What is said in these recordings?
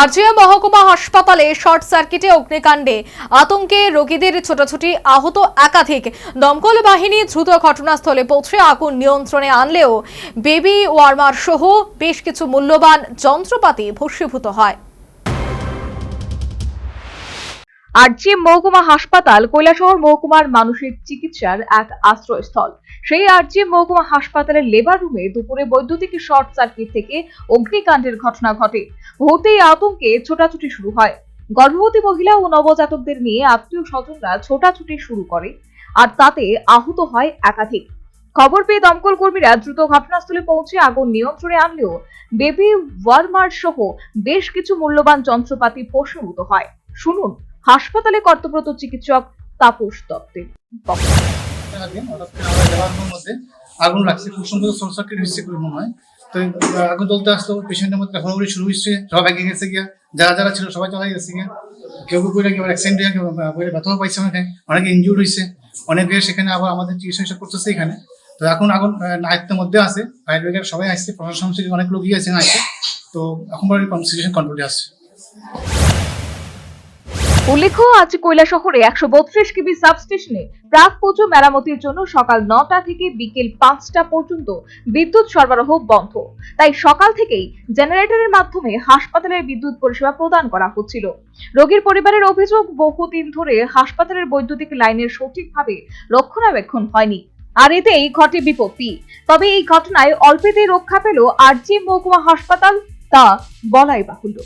RGM মহকুমা হাসপাতালে short সার্কিটে অগ্নিকাণ্ডে আতঙ্কে রোগীদের ছোটাছুটি, আহত একাধিক দমকল বাহিনী দ্রুত ঘটনাস্থলে পৌঁছে আগুন নিয়ন্ত্রণে আনলেও বেবি ওয়ার্মার সহ বেশ কিছু মূল্যবান যন্ত্রপাতি ভস্মীভূত হয়। আরজিএম মহকুমা হাসপাতাল, কৈলাসহর মহকুমার মানুষের চিকিৎসার এক আশ্রয়স্থল। সেই আরজিএম মহকুমা হাসপাতালের লেবার রুমে দুপুরে বৈদ্যুতিক শর্ট সার্কিট থেকে অগ্নিকাণ্ডের ঘটনা ঘটে। মুহূর্তেই আতঙ্কে ছোটাছুটি শুরু হয়। গর্ভবতী মহিলা ও নবজাতকদের নিয়ে আত্মীয় স্বজনরা ছোটাছুটি শুরু করে আর তাতে আহত হয় একাধিক। খবর পেয়ে দমকল কর্মীরা দ্রুত ঘটনাস্থলে পৌঁছে আগুন নিয়ন্ত্রণে আনলেও বেবি ওয়ার্মার সহ বেশ কিছু মূল্যবান যন্ত্রপাতি ভস্মীভূত হয়। শুনুন। হাসপাতালে কর্তব্যরত চিকিৎসক তাপস দত্তের আগুন লাগছে, খুব সুন্দর শর্ট সার্কিট হচ্ছে মনে হয়। তো আগুন জ্বলতে আসলো, পেশেন্টের মধ্যে ঘোরাঘুরি শুরু হচ্ছে সবাই ভেঙে গেছে গিয়া। যারা যারা ছিল সবাই চলে গেছে গিয়া। কেউ কেউ করে কেউ অ্যাক্সিডেন্ট হয়ে কেউ ব্যথাও পাইছে অনেকে অনেকে ইনজুর হয়েছে অনেকে সেখানে আবার আমাদের চিকিৎসা করতেছে এখানে। তো এখন আগুন নায়িত্বের মধ্যে আছে ফায়ার ব্রিগেড সবাই আসছে প্রশাসন থেকে অনেক লোকই আছে আসছে তো এখন সিচুয়েশন কন্ট্রোলে আসছে উল্লেখ্য, আজ শহরে একশো বত্রিশ কেবি সাবস্টেশনে প্রাক পুজো মেরামতির জন্য সকাল নটা থেকে বিকেল পাঁচটা পর্যন্ত বিদ্যুৎ সরবরাহ বন্ধ। তাই সকাল থেকেই জেনারেটরের মাধ্যমে হাসপাতালের বিদ্যুৎ পরিষেবা প্রদান করা হচ্ছিল। রোগীর পরিবারের অভিযোগ, বহুদিন ধরে হাসপাতালের বৈদ্যুতিক লাইনের সঠিকভাবে রক্ষণাবেক্ষণ হয়নি। আর এতেই ঘটে বিপত্তি। তবে এই ঘটনায় অল্পেতেই রক্ষা পেল আরজিএম মহকুমা হাসপাতাল, তা বলাই বাহুল্য।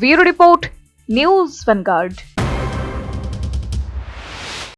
Bureau report News Vanguard.